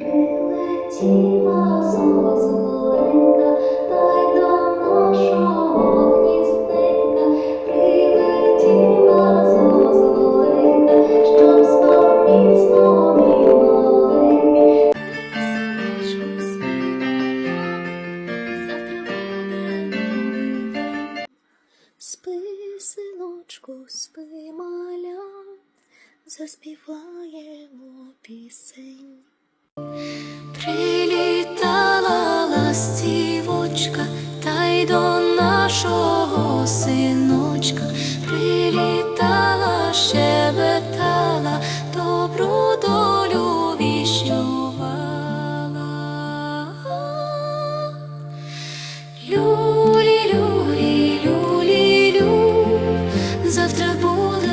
Прилетіла зозуленька, та нашого гніздечка. Прилетіла зозуленька, щоб спав міцно мій маленький. Завтра буде. Спи, синочку, спи, маля, заспіваємо пісень. й до нашого синочка прилітала, щебетала, добру долю віщувала. Люлі, люлі, люлі, лю, завтра буде.